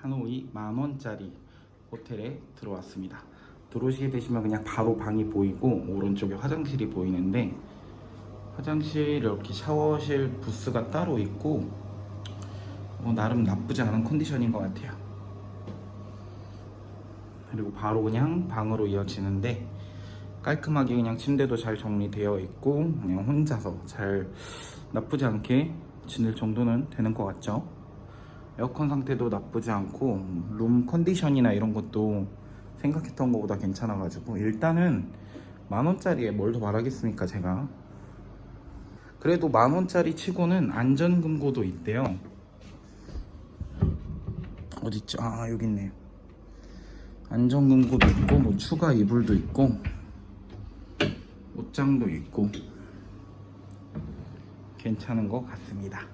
하노이 만원짜리 호텔에 들어왔습니다. 들어오시게 되시면 그냥 바로 방이 보이고 오른쪽에 화장실이 보이는데 화장실 이렇게 샤워실 부스가 따로 있고 어, 나름 나쁘지 않은 컨디션인 것 같아요. 그리고 바로 그냥 방으로 이어지는데 깔끔하게 그냥 침대도 잘 정리되어 있고 그냥 혼자서 잘 나쁘지 않게 지낼 정도는 되는 것 같죠. 에어컨 상태도 나쁘지 않고 룸 컨디션이나 이런 것도 생각했던 것보다 괜찮아가지고 일단은 만 원짜리에 뭘 더 말하겠습니까 제가 그래도 만 원짜리 치고는 안전금고도 있대요. 어딨죠? 아 여기 있네요. 안전금고도 있고 뭐 추가 이불도 있고 옷장도 있고 괜찮은 것 같습니다.